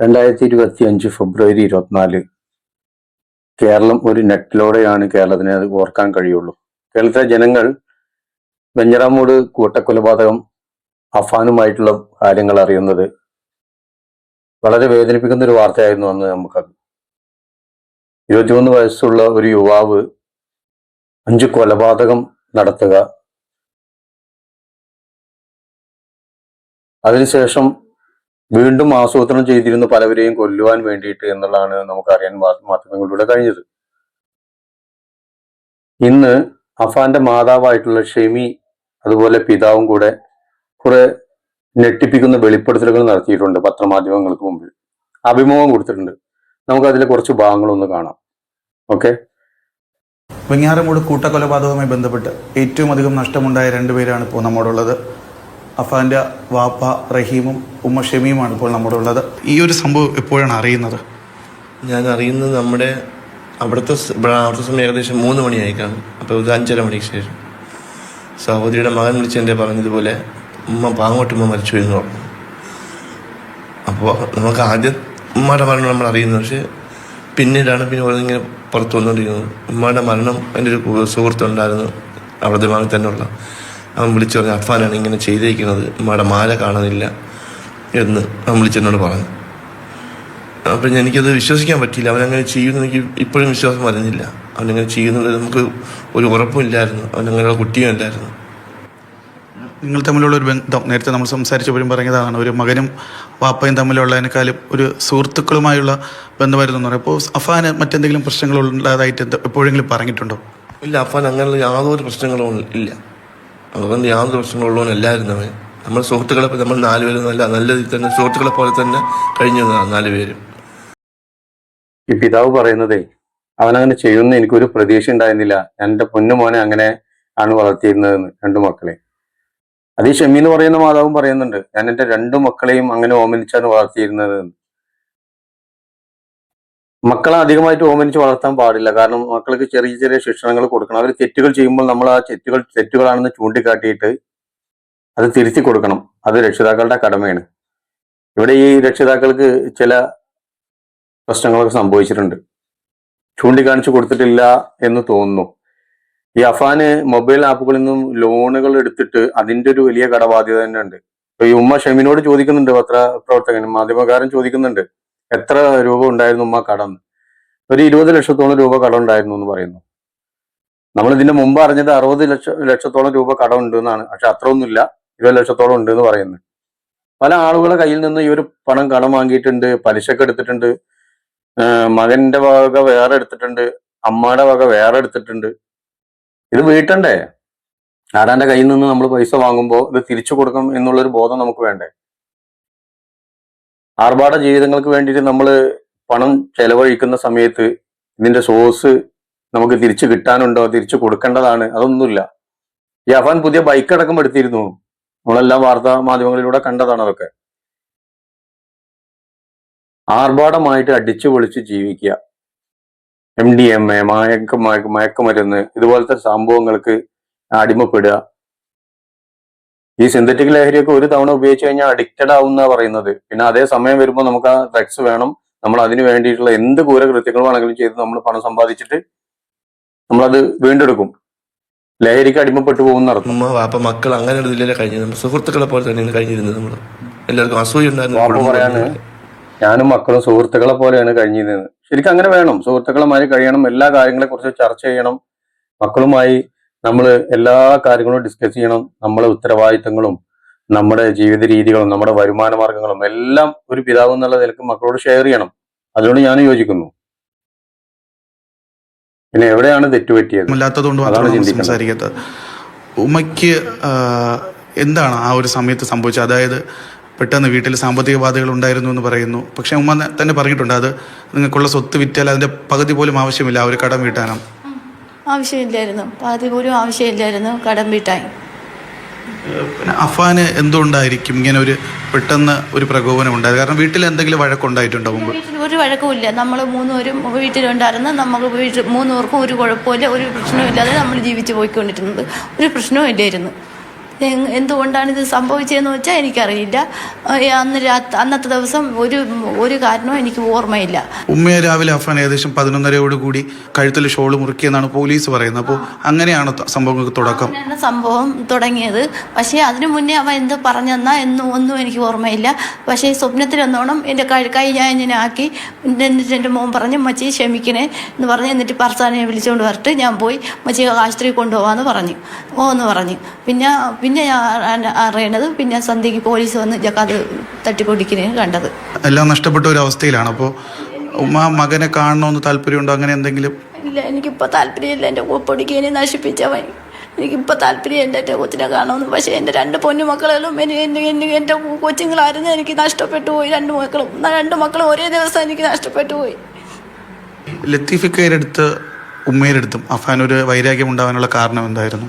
രണ്ടായിരത്തി ഇരുപത്തി അഞ്ച് ഫെബ്രുവരി ഇരുപത്തിനാല്. കേരളം ഒരു നെറ്റിലൂടെയാണ് കേരളത്തിനെ അത് ഓർക്കാൻ കഴിയുള്ളൂ. കേരളത്തിലെ ജനങ്ങൾ വെഞ്ഞറാമൂട് കൂട്ടക്കൊലപാതകം അഫാനുമായിട്ടുള്ള കാര്യങ്ങൾ അറിയുന്നത് വളരെ വേദനിപ്പിക്കുന്ന ഒരു വാർത്തയായിരുന്നു അന്ന് നമുക്കത് ഇരുപത്തിമൂന്ന് വയസ്സുള്ള ഒരു യുവാവ് അഞ്ച് കൊലപാതകം നടത്തുക. അതിനുശേഷം വീണ്ടും ആസൂത്രണം ചെയ്തിരുന്ന പലവരെയും കൊല്ലുവാൻ വേണ്ടിയിട്ട് എന്നുള്ളതാണ് നമുക്കറിയാൻ മാധ്യമങ്ങളിലൂടെ കഴിഞ്ഞത്. ഇന്ന് അഫാന്റെ മാതാവായിട്ടുള്ള ഷെമി അതുപോലെ പിതാവും കൂടെ കുറെ ഞെട്ടിപ്പിക്കുന്ന വെളിപ്പെടുത്തലുകൾ നടത്തിയിട്ടുണ്ട് പത്രമാധ്യമങ്ങൾക്ക് മുമ്പിൽ. അഭിമുഖം കൊടുത്തിട്ടുണ്ട്. നമുക്ക് അതിലെ കുറച്ച് ഭാഗങ്ങളൊന്ന് കാണാം. ഓക്കെ? വെങ്ങാറമൂട് കൂട്ടക്കൊലപാതകവുമായി ബന്ധപ്പെട്ട് ഏറ്റവും അധികം നഷ്ടമുണ്ടായ രണ്ടുപേരാണ് ഇപ്പോൾ നമ്മോടുള്ളത്. അഫാന്റെ വാപ്പ റഹീമും ഉമ്മ ഷമീമാണ് ഇപ്പോൾ നമ്മുടെ ഉള്ളത്. ഈ ഒരു സംഭവം എപ്പോഴാണ് അറിയുന്നത്? ഞാൻ അറിയുന്നത് നമ്മുടെ അവിടുത്തെ അവിടുത്തെ സമയം ഏകദേശം മൂന്ന് മണിയായി കാണും അപ്പോൾ ഒരു അഞ്ചര മണിക്ക് ശേഷം. സഹോദരിയുടെ മകൻ വിളിച്ച് എന്റെ പറഞ്ഞതുപോലെ ഉമ്മ പാങ്ങോട്ടുമ്മ മരിച്ചു എന്ന് പറഞ്ഞു. അപ്പോൾ നമുക്ക് ആദ്യം ഉമ്മയുടെ മരണം നമ്മൾ അറിയുന്നത്. പക്ഷേ പിന്നീടാണ് പിന്നെ ഓരോന്നിങ്ങനെ പുറത്തു വന്നുകൊണ്ടിരിക്കുന്നത്. ഉമ്മയുടെ മരണം എന്റെ ഒരു സുഹൃത്തുണ്ടായിരുന്നു. അവിടുത്തെ മകൻ തന്നെയുള്ള. അവൻ വിളിച്ചു പറഞ്ഞു അഫാനാണ് ഇങ്ങനെ ചെയ്തിരിക്കുന്നത്. ഉമ്മയുടെ മാല കാണുന്നില്ല. എന്ന് അവൻ വിളിച്ചെന്നോട് പറഞ്ഞു. അപ്പം എനിക്കത് വിശ്വസിക്കാൻ പറ്റിയില്ല. അവനങ്ങനെ ചെയ്യുമെന്ന് എനിക്ക് ഇപ്പോഴും വിശ്വാസം വരുന്നില്ല. അവനങ്ങനെ ചെയ്യുന്നത് നമുക്ക് ഒരു ഉറപ്പുമില്ലായിരുന്നു അവനങ്ങനെ കുട്ടിയും ഇല്ലായിരുന്നു നിങ്ങൾ തമ്മിലുള്ള ഒരു ബന്ധം നേരത്തെ നമ്മൾ സംസാരിച്ചപ്പോഴും പറഞ്ഞതാണ് ഒരു മകനും വാപ്പയും തമ്മിലുള്ളതിനേക്കാളും ഒരു സുഹൃത്തുക്കളുമായുള്ള ബന്ധമായിരുന്നു എന്ന് പറയും അപ്പോൾ അഫാന് മറ്റെന്തെങ്കിലും പ്രശ്നങ്ങളുള്ളതായിട്ട് എപ്പോഴെങ്കിലും പറഞ്ഞിട്ടുണ്ടോ? ഇല്ല അഫാൻ അങ്ങനെയുള്ള യാതൊരു പ്രശ്നങ്ങളും ഇല്ല. അതുകൊണ്ട് യാതൊരു പ്രശ്നങ്ങളുള്ളവൻ അല്ലായിരുന്നു അവൻ. നമ്മൾ സുഹൃത്തുക്കളെ നമ്മൾ നാലുപേരും നല്ല നല്ല രീതിയിൽ തന്നെ സുഹൃത്തുക്കളെ പോലെ തന്നെ കഴിഞ്ഞു നാലുപേരും ഈ പിതാവ് പറയുന്നതേ അവനങ്ങനെ ചെയ്യുമെന്ന് എനിക്കൊരു പ്രതീക്ഷ ഉണ്ടായിരുന്നില്ല. എന്റെ പൊന്നു മോനെ അങ്ങനെ ആണ് വളർത്തിയിരുന്നതെന്ന് രണ്ടു മക്കളെ. അത് ഈ എന്ന് പറയുന്ന മാതാവും പറയുന്നുണ്ട് ഞാൻ എന്റെ രണ്ടു മക്കളെയും അങ്ങനെ ഓമനിച്ചാണ് വളർത്തിയിരുന്നത്. മക്കളെ അധികമായിട്ട് ഓമനിച്ച് വളർത്താൻ പാടില്ല. കാരണം മക്കൾക്ക് ചെറിയ ചെറിയ ശിക്ഷണങ്ങൾ കൊടുക്കണം. അവർ തെറ്റുകൾ ചെയ്യുമ്പോൾ നമ്മൾ ആ തെറ്റുകൾ തെറ്റുകളാണെന്ന് ചൂണ്ടിക്കാട്ടിയിട്ട് അത് തിരുത്തി കൊടുക്കണം. അത് രക്ഷിതാക്കളുടെ കടമയാണ്. ഇവിടെ ഈ രക്ഷിതാക്കൾക്ക് ചില പ്രശ്നങ്ങളൊക്കെ സംഭവിച്ചിട്ടുണ്ട്. ചൂണ്ടിക്കാണിച്ചു കൊടുത്തിട്ടില്ല എന്ന് തോന്നുന്നു. ഈ അഫാന് മൊബൈൽ ആപ്പുകളിൽ നിന്നും ലോണുകൾ എടുത്തിട്ട് അതിന്റെ ഒരു വലിയ കടബാധ്യത തന്നെ ഉണ്ട് ഈ ഉമ്മ ഷെമിനോട് ചോദിക്കുന്നുണ്ട് പത്രപ്രവർത്തകനും മാധ്യമകാരൻ ചോദിക്കുന്നുണ്ട്. എത്ര രൂപ ഉണ്ടായിരുന്നു ഉമ്മ കടം? ഒരു ഇരുപത് ലക്ഷത്തോളം രൂപ കടം ഉണ്ടായിരുന്നു എന്ന് പറയുന്നു. നമ്മൾ ഇതിന്റെ മുമ്പ് അറിഞ്ഞത് അറുപത് ലക്ഷ ലക്ഷത്തോളം രൂപ കടം ഉണ്ട് എന്നാണ്. പക്ഷെ അത്ര ഒന്നുമില്ല ഇരുപത് ലക്ഷത്തോളം ഉണ്ട് എന്ന് പറയുന്നത് പല ആളുകളുടെ കയ്യിൽ നിന്ന് ഈ ഒരു പണം കടം വാങ്ങിയിട്ടുണ്ട് പലിശക്ക് എടുത്തിട്ടുണ്ട്. മകന്റെ വക വേറെ എടുത്തിട്ടുണ്ട് അമ്മയുടെ വക വേറെ എടുത്തിട്ടുണ്ട്. ഇത് വീട്ടണ്ടേ? ആരാന്റെ കയ്യിൽ നിന്ന് നമ്മൾ പൈസ വാങ്ങുമ്പോൾ ഇത് തിരിച്ചു കൊടുക്കണം എന്നുള്ളൊരു ബോധം നമുക്ക് വേണ്ടേ? ആർഭാട ജീവിതങ്ങൾക്ക് വേണ്ടിയിട്ട് നമ്മൾ പണം ചെലവഴിക്കുന്ന സമയത്ത് ഇതിന്റെ സോഴ്സ് നമുക്ക് തിരിച്ചു കിട്ടാനുണ്ടോ തിരിച്ചു കൊടുക്കേണ്ടതാണ് അതൊന്നുമില്ല. ഈ അഫാൻ പുതിയ ബൈക്ക് അടക്കം എടുത്തിരുന്നു. നമ്മളെല്ലാം വാർത്താ മാധ്യമങ്ങളിലൂടെ കണ്ടതാണ് അതൊക്കെ. ആർഭാടമായിട്ട് അടിച്ചു പൊളിച്ച് ജീവിക്കുക. എം ഡി എം എ മയക്ക- മയക്കുമരുന്ന് ഇതുപോലത്തെ സംഭവങ്ങൾക്ക് അടിമപ്പെടുക. ഈ സിന്തറ്റിക് ലഹരിയൊക്കെ ഒരു തവണ ഉപയോഗിച്ച് കഴിഞ്ഞാൽ അഡിക്റ്റഡ് ആവുന്ന പറയുന്നത്. പിന്നെ അതേ സമയം വരുമ്പോൾ നമുക്ക് ആ ഡ്രഗ്സ് വേണം. നമ്മൾ അതിന് വേണ്ടിയിട്ടുള്ള എന്ത് ക്രൂരകൃത്യങ്ങൾ വേണമെങ്കിലും ചെയ്ത് നമ്മൾ പണം സമ്പാദിച്ചിട്ട് നമ്മളത് വീണ്ടെടുക്കും. ലഹരിക്ക് അടിമപ്പെട്ടു പോകുന്ന അർത്ഥം. ഉമ്മ വാപ്പ മക്കൾ അങ്ങനെ ഒരു ഇതിലല്ലേ കഴിഞ്ഞത്. സുഹൃത്തുക്കളെ പോലെ തന്നെയാണ് കഴിഞ്ഞിരുന്നത് നമ്മൾ എല്ലാവർക്കും അസൂയ വാപ്പ പറയാണ് ഞാനും മക്കളും സുഹൃത്തുക്കളെ പോലെയാണ് കഴിഞ്ഞിരുന്നത്. ശരിക്കും അങ്ങനെ വേണം. സുഹൃത്തുക്കളുമായി കഴിയണം. എല്ലാ കാര്യങ്ങളെ കുറിച്ച് ചർച്ച ചെയ്യണം. മക്കളുമായി നമ്മൾ എല്ലാ കാര്യങ്ങളും ഡിസ്കസ് ചെയ്യണം. നമ്മളെ ഉത്തരവാദിത്തങ്ങളും നമ്മുടെ ജീവിത രീതികളും നമ്മുടെ വരുമാന മാർഗങ്ങളും എല്ലാം ഒരു പിതാവ് എന്നുള്ള നിലയ്ക്ക് മക്കളോട് ഷെയർ ചെയ്യണം. അതുകൊണ്ട് ഞാൻ യോജിക്കുന്നു. പിന്നെ എവിടെയാണ് തെറ്റുപറ്റിയത്? സംസാരിക്കാത്തത് ഉമ്മയ്ക്ക് എന്താണ് ആ ഒരു സമയത്ത് സംഭവിച്ചത്? അതായത് പെട്ടെന്ന് വീട്ടിൽ സാമ്പത്തിക ബാധകൾ ഉണ്ടായിരുന്നു എന്ന് പറയുന്നു. പക്ഷെ ഉമ്മ തന്നെ പറഞ്ഞിട്ടുണ്ട് അത് നിങ്ങൾക്കുള്ള സ്വത്ത് വിറ്റാൽ അതിന്റെ പകുതി പോലും ആവശ്യമില്ല ആ ഒരു കടം വീട്ടാനാണ് ആവശ്യമില്ലായിരുന്നു. പാതി പോലും ആവശ്യമില്ലായിരുന്നു. കടം വീട്ടാൻ. പിന്നെ അഫാന് എന്തുകൊണ്ടായിരിക്കും ഇങ്ങനെ ഒരു പെട്ടെന്ന് ഒരു പ്രകോപനം ഉണ്ടായത്. കാരണം വീട്ടിൽ എന്തെങ്കിലും വഴക്കുണ്ടായിട്ടുണ്ടോ മുമ്പ്? ഒരു വഴക്കുമില്ല. നമ്മൾ മൂന്നുപേരും വീട്ടിലുണ്ടായിരുന്നു. നമുക്ക് വീട്ടിൽ മൂന്നുപേർക്കും ഒരു കുഴപ്പമില്ല ഒരു പ്രശ്നവും ഇല്ലാതെ നമ്മൾ ജീവിച്ച് പോയിക്കൊണ്ടിരുന്നത്. ഒരു പ്രശ്നവും ഇല്ലായിരുന്നു. എന്തുകൊണ്ടാണ് ഇത് സംഭവിച്ചതെന്ന് വെച്ചാൽ എനിക്കറിയില്ല. അന്ന് അന്നത്തെ ദിവസം ഒരു ഒരു കാരണവും എനിക്ക് ഓർമ്മയില്ല. ഉമ്മയെ രാവിലെ അഫാൻ ഏകദേശം പതിനൊന്നരയോട് കൂടി കഴുത്തിൽ ഷോൾ മുറുക്കിയെന്നാണ് പോലീസ് പറയുന്നത്. അപ്പോൾ അങ്ങനെയാണ് സംഭവം സംഭവങ്ങൾക്ക് തുടക്കം. സംഭവം തുടങ്ങിയത്. പക്ഷേ അതിനു മുന്നേ അവൻ എന്ത് പറഞ്ഞെന്നാ എന്നും ഒന്നും എനിക്ക് ഓർമ്മയില്ല. പക്ഷേ സ്വപ്നത്തിലെന്നോണം എന്റെ കൈ കൈ ഞാൻ ഇങ്ങനെ ആക്കി എന്നിട്ട് എന്റെ മോൻ പറഞ്ഞു മച്ചി ക്ഷമിക്കണേ എന്ന് പറഞ്ഞ്. എന്നിട്ട് പർസാനെ വിളിച്ചുകൊണ്ട് വരട്ട് ഞാൻ പോയി മച്ചി ആശുപത്രിയിൽ കൊണ്ടുപോകാമെന്ന് പറഞ്ഞു. ഓ എന്ന് പറഞ്ഞു. പിന്നെ പിന്നെ ഞാൻ അറിയണത് പിന്നെ സന്ധ്യക്ക് പോലീസ് വന്ന് ജക്കാത് തട്ടിപ്പൊടിക്കുന്ന കണ്ടത്. എല്ലാം നഷ്ടപ്പെട്ട ഒരു അവസ്ഥയിലാണ്. അപ്പോൾ ഉമ്മ മകനെ കാണണമെന്ന് താല്പര്യമുണ്ടോ? അങ്ങനെ എന്തെങ്കിലും? ഇല്ല എനിക്കിപ്പോൾ താല്പര്യമില്ല. എന്റെ പൊടിക്കേനെ നശിപ്പിച്ചവൻ. എനിക്കിപ്പോൾ താല്പര്യം എന്റെ കൊച്ചിനെ കാണുമെന്ന് പക്ഷേ എന്റെ രണ്ട് പൊന്നു മക്കളും എന്റെ എന്റെ കൊച്ചുങ്ങളായിരുന്നു. എനിക്ക് നഷ്ടപ്പെട്ടു പോയി രണ്ട് മക്കളും. രണ്ട് മക്കളും ഒരേ ദിവസം എനിക്ക് നഷ്ടപ്പെട്ടു പോയി. ലത്തീഫിക്കയുടെ അടുത്ത് ഉമ്മയുടെ അടുത്തും അഫാൻ ഒരു വൈരാഗ്യം ഉണ്ടാവാനുള്ള കാരണം എന്തായിരുന്നു?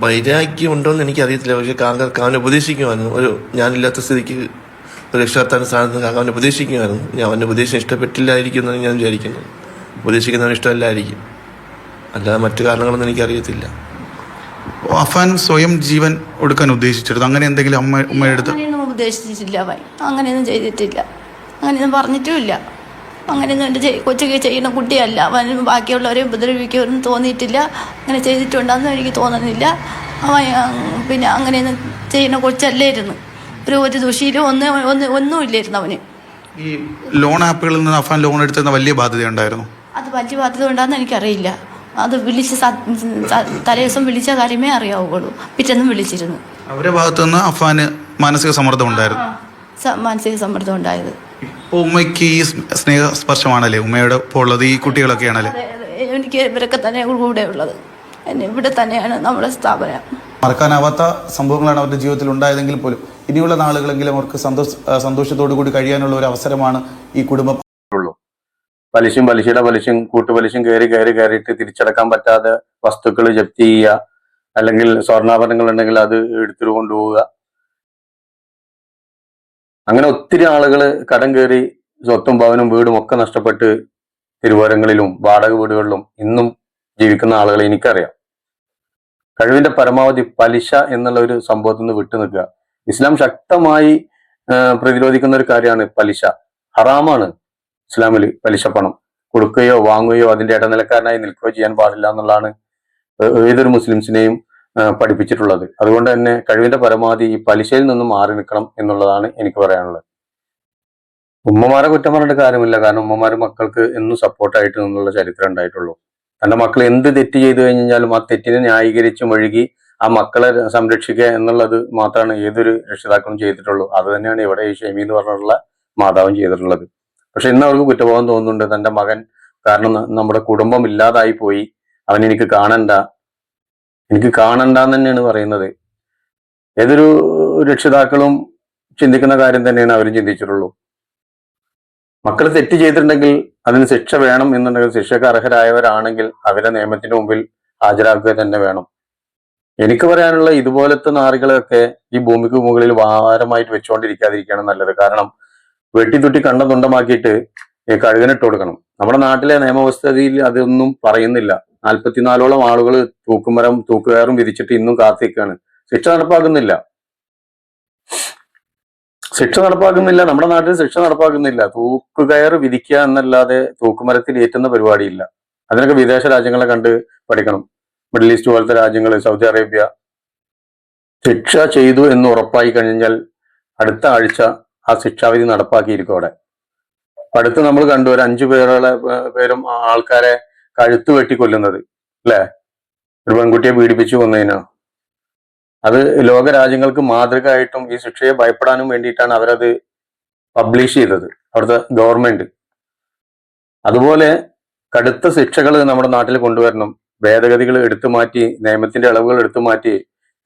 വൈരാഗ്യം ഉണ്ടോയെന്ന് എനിക്കറിയത്തില്ല. പക്ഷേ കാക്ക അവനെ ഉപദേശിക്കുമായിരുന്നു ഒരു ഞാനില്ലാത്ത സ്ഥിതിക്ക് ഒരു രക്ഷാർത്ഥാന സ്ഥാനത്ത് കാക്ക അവനെ ഉപദേശിക്കുമായിരുന്നു ഞാൻ അവന്റെ ഉപദേശം ഇഷ്ടപ്പെട്ടില്ലായിരിക്കും എന്നാണ് ഞാൻ വിചാരിക്കുന്നത് ഉപദേശിക്കുന്നവന് ഇഷ്ടമല്ലായിരിക്കും. അല്ലാതെ മറ്റു കാരണങ്ങളൊന്നും എനിക്കറിയത്തില്ല. അഫാൻ സ്വയം ജീവൻ കൊടുക്കാൻ ഉദ്ദേശിച്ചിരുന്നു. അങ്ങനെ എന്തെങ്കിലും അമ്മ ഉമ്മയുടെ അടുത്ത് അങ്ങനെയൊന്നും ഉദ്ദേശിച്ചിട്ടില്ല അങ്ങനെ അങ്ങനെയൊന്നും ചെയ്തിട്ടില്ല. അങ്ങനെയൊന്നും പറഞ്ഞിട്ടുമില്ല. അങ്ങനെയൊന്നും എന്റെ കൊച്ചൊക്കെ ചെയ്യുന്ന കുട്ടിയല്ല. അവൻ ബാക്കിയുള്ളവരെ ഉപദ്രവിക്കുമെന്ന് തോന്നിയിട്ടില്ല. അങ്ങനെ ചെയ്തിട്ടുണ്ടെന്നും എനിക്ക് തോന്നുന്നില്ല. അവൻ പിന്നെ അങ്ങനെയൊന്നും ചെയ്യുന്ന കൊച്ചല്ലായിരുന്നു. ഒരു ഒരു ദുഷിയിലും ഒന്ന് ഒന്ന് ഒന്നും ഇല്ലായിരുന്നു അവന്. ഈ ലോൺ ആപ്പുകളിൽ നിന്ന് അഫാൻ ലോൺ എടുത്തിരുന്ന വലിയ ബാധ്യത ഉണ്ടായിരുന്നു അത് വലിയ ബാധ്യത ഉണ്ടാകുന്ന എനിക്കറിയില്ല. അത് വിളിച്ച് തലേദിവസം വിളിച്ച കാര്യമേ അറിയാവുള്ളൂ. പിറ്റേന്നും വിളിച്ചിരുന്നു. അവരുടെ ഭാഗത്തുനിന്ന് അഫാന് മാനസിക സമ്മർദ്ദം ഉണ്ടായിരുന്നു. മാനസിക സമ്മർദ്ദം ഉണ്ടായത്. ഇപ്പോൾ ഉമ്മയ്ക്ക് ഈ സ്നേഹ സ്പർശമാണല്ലേ? ഉമ്മയുടെ ഇപ്പോൾ ഉള്ളത് ഈ കുട്ടികളൊക്കെയാണല്ലേ. എനിക്ക് ഇവരൊക്കെ തന്നെ കൂടെ ഉള്ളത്. എന്നെ ഇവിടെ തന്നെയാണ് നമ്മുടെ സ്ഥാപനം. മറക്കാനാവാത്ത സംഭവങ്ങളാണ് അവരുടെ ജീവിതത്തിൽ ഉണ്ടായതെങ്കിൽ പോലും ഇനിയുള്ള നാളുകളെങ്കിലും അവർക്ക് സന്തോഷ സന്തോഷത്തോടു കൂടി കഴിയാനുള്ള ഒരു അവസരമാണ് ഈ കുടുംബം ഉള്ളൂ. പലിശയും പലിശയുടെ പലിശയും കൂട്ടുപലിശയും കയറി കയറി കയറിയിട്ട് തിരിച്ചടക്കാൻ പറ്റാതെ വസ്തുക്കൾ ജപ്തി ചെയ്യുക അല്ലെങ്കിൽ സ്വർണാഭരണങ്ങൾ ഉണ്ടെങ്കിൽ അത് എടുത്തിട്ട് കൊണ്ടുപോവുക. അങ്ങനെ ഒത്തിരി ആളുകൾ കടം കയറി സ്വത്തും ഭവനും വീടും ഒക്കെ നഷ്ടപ്പെട്ട് തിരുവോരങ്ങളിലും വാടക വീടുകളിലും ഇന്നും ജീവിക്കുന്ന ആളുകളെ എനിക്കറിയാം. കഴിവിന്റെ പരമാവധി പലിശ എന്നുള്ള ഒരു സംഭവത്തിൽ നിന്ന് വിട്ടു നിൽക്കുക. ഇസ്ലാം ശക്തമായി പ്രതിരോധിക്കുന്ന ഒരു കാര്യമാണ് പലിശ. ഹറാമാണ് ഇസ്ലാമിൽ പലിശ പണം. കൊടുക്കുകയോ വാങ്ങുകയോ അതിന്റെ ഇടനിലക്കാരനായി നിൽക്കുകയോ ചെയ്യാൻ പാടില്ല എന്നുള്ളതാണ് ഏതൊരു മുസ്ലിംസിനെയും പഠിപ്പിച്ചിട്ടുള്ളത്. അതുകൊണ്ട് തന്നെ കഴിവിന്റെ പരമാവധി ഈ പലിശയിൽ നിന്നും മാറി നിൽക്കണം എന്നുള്ളതാണ് എനിക്ക് പറയാനുള്ളത്. ഉമ്മമാരെ കുറ്റം പറഞ്ഞിട്ട് കാര്യമില്ല. കാരണം ഉമ്മമാര് മക്കൾക്ക് എന്നും സപ്പോർട്ടായിട്ട് നിന്നുള്ള ചരിത്രം ഉണ്ടായിട്ടുള്ളൂ. തന്റെ മക്കൾ എന്ത് തെറ്റ് ചെയ്തു കഴിഞ്ഞാലും ആ തെറ്റിനെ ന്യായീകരിച്ച് ഒഴുകി ആ മക്കളെ സംരക്ഷിക്കുക എന്നുള്ളത് മാത്രമാണ് ഏതൊരു രക്ഷിതാക്കളും ചെയ്തിട്ടുള്ളൂ. അത് തന്നെയാണ് ഇവിടെ ഈ ഷെമി എന്ന് പറഞ്ഞിട്ടുള്ള മാതാവും ചെയ്തിട്ടുള്ളത്. പക്ഷെ ഇന്ന് അവൾക്ക് കുറ്റബോധം തോന്നുന്നുണ്ട്. തന്റെ മകൻ കാരണം നമ്മുടെ കുടുംബം ഇല്ലാതായി പോയി. അവൻ എനിക്ക് കാണണ്ട. എനിക്ക് കാണണ്ട എന്ന് തന്നെയാണ് പറയുന്നത്. ഏതൊരു രക്ഷിതാക്കളും ചിന്തിക്കുന്ന കാര്യം തന്നെയാണ് അവരും ചിന്തിച്ചിട്ടുള്ളൂ. മക്കൾ തെറ്റ് ചെയ്തിട്ടുണ്ടെങ്കിൽ അതിന് ശിക്ഷ വേണം എന്നുണ്ടെങ്കിൽ ശിക്ഷക്ക് അർഹരായവരാണെങ്കിൽ അവരെ നിയമത്തിന്റെ മുമ്പിൽ ഹാജരാക്കുക തന്നെ വേണം. എനിക്ക് പറയാനുള്ള ഇതുപോലത്തെ നാറികളൊക്കെ ഈ ഭൂമിക്ക് മുകളിൽ ഭാരമായിട്ട് വെച്ചുകൊണ്ടിരിക്കാതിരിക്കുകയാണ് നല്ലത്. കാരണം വെട്ടിത്തുട്ടി കണ്ണ തുണ്ടമാക്കിയിട്ട് കഴുകനിട്ട് കൊടുക്കണം. നമ്മുടെ നാട്ടിലെ നിയമവ്യവസ്ഥയിൽ അതൊന്നും പറയുന്നില്ല. നാൽപ്പത്തിനാലോളം ആളുകൾ തൂക്കുമരം തൂക്കുകയറും വിധിച്ചിട്ട് ഇന്നും കാത്തിരിക്കുകയാണ്. ശിക്ഷ നടപ്പാക്കുന്നില്ല. ശിക്ഷ നടപ്പാക്കുന്നില്ല. നമ്മുടെ നാട്ടിൽ ശിക്ഷ നടപ്പാക്കുന്നില്ല. തൂക്കുകയർ വിധിക്കുക എന്നല്ലാതെ തൂക്കുമരത്തിൽ ഏറ്റുന്ന പരിപാടിയില്ല. അതിനൊക്കെ വിദേശ രാജ്യങ്ങളെ കണ്ട് പഠിക്കണം. മിഡിൽ ഈസ്റ്റ് പോലത്തെ രാജ്യങ്ങൾ സൗദി അറേബ്യ. ശിക്ഷ ചെയ്തു എന്ന് ഉറപ്പായി കഴിഞ്ഞാൽ അടുത്ത ആഴ്ച ആ ശിക്ഷാവിധി നടപ്പാക്കിയിരിക്കും അവിടെ. അടുത്ത് നമ്മൾ കണ്ടു ഒരു അഞ്ചു പേരുടെ പേരും ആൾക്കാരെ കഴുത്ത് വെട്ടി കൊല്ലുന്നത് അല്ലെ? ഒരു പെൺകുട്ടിയെ പീഡിപ്പിച്ചു കൊന്നതിനോ? അത് ലോകരാജ്യങ്ങൾക്ക് മാതൃകയായിട്ടും ഈ ശിക്ഷയെ ഭയപ്പെടാനും വേണ്ടിയിട്ടാണ് അവരത് പബ്ലിഷ് ചെയ്തത് അവിടുത്തെ ഗവൺമെന്റ്. അതുപോലെ കടുത്ത ശിക്ഷകൾ നമ്മുടെ നാട്ടിൽ കൊണ്ടുവരണം ഭേദഗതികൾ എടുത്തു മാറ്റി നിയമത്തിന്റെ ഇളവുകൾ എടുത്തു മാറ്റി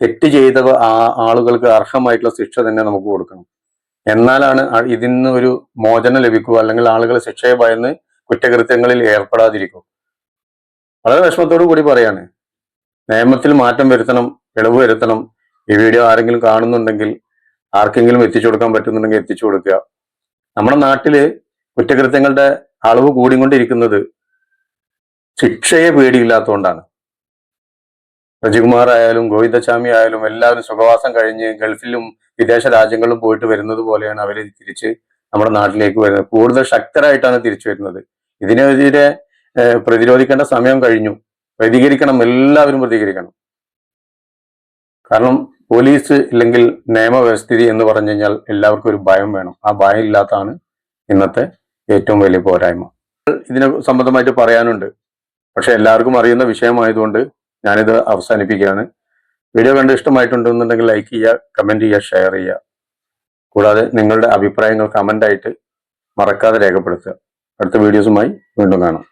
തെറ്റ് ചെയ്ത ആ ആളുകൾക്ക് അർഹമായിട്ടുള്ള ശിക്ഷ തന്നെ നമുക്ക് കൊടുക്കണം. എന്നാലാണ് ഇതിൽ നിന്ന് ഒരു മോചനം ലഭിക്കുക അല്ലെങ്കിൽ ആളുകൾ ശിക്ഷയെ ഭയന്ന് കുറ്റകൃത്യങ്ങളിൽ ഏർപ്പെടാതിരിക്കും വളരെ വിഷമത്തോടു കൂടി പറയാണ് നിയമത്തിൽ മാറ്റം വരുത്തണം ഇളവ് വരുത്തണം. ഈ വീഡിയോ ആരെങ്കിലും കാണുന്നുണ്ടെങ്കിൽ ആർക്കെങ്കിലും എത്തിച്ചു കൊടുക്കാൻ പറ്റുന്നുണ്ടെങ്കിൽ എത്തിച്ചു കൊടുക്കുക. നമ്മുടെ നാട്ടിൽ കുറ്റകൃത്യങ്ങളുടെ അളവ് കൂടിക്കൊണ്ടിരിക്കുന്നത് ശിക്ഷയെ പേടിയില്ലാത്തതുകൊണ്ടാണ്. രജികുമാർ ആയാലും ഗോവിന്ദസ്വാമി ആയാലും എല്ലാവരും സുഖവാസം കഴിഞ്ഞ് ഗൾഫിലും വിദേശ രാജ്യങ്ങളിൽ പോയിട്ട് വരുന്നത് പോലെയാണ് അവർ തിരിച്ച് നമ്മുടെ നാട്ടിലേക്ക് വരുന്നത്. കൂടുതൽ ശക്തരായിട്ടാണ് തിരിച്ചു വരുന്നത്. ഇതിനെതിരെ പ്രതിരോധിക്കേണ്ട സമയം കഴിഞ്ഞു. പ്രതികരിക്കണം എല്ലാവരും പ്രതികരിക്കണം. കാരണം പോലീസ് ഇല്ലെങ്കിൽ നിയമവ്യവസ്ഥിതി എന്ന് പറഞ്ഞു കഴിഞ്ഞാൽ എല്ലാവർക്കും ഒരു ഭയം വേണം. ആ ഭയം ഇല്ലാത്തതാണ് ഇന്നത്തെ ഏറ്റവും വലിയ പോരായ്മ. ഇതിനെ സംബന്ധമായിട്ട് പറയാനുണ്ട്. പക്ഷെ എല്ലാവർക്കും അറിയുന്ന വിഷയമായതുകൊണ്ട് ഞാനിത് അവസാനിപ്പിക്കുകയാണ്. വീഡിയോ കണ്ട് ഇഷ്ടമായിട്ടുണ്ടെന്നുണ്ടെങ്കിൽ ലൈക്ക് ചെയ്യുക കമന്റ് ചെയ്യുക ഷെയർ ചെയ്യുക. കൂടാതെ നിങ്ങളുടെ അഭിപ്രായങ്ങൾ കമന്റായിട്ട് മറക്കാതെ രേഖപ്പെടുത്തുക. അടുത്ത വീഡിയോസുമായി വീണ്ടും കാണാം.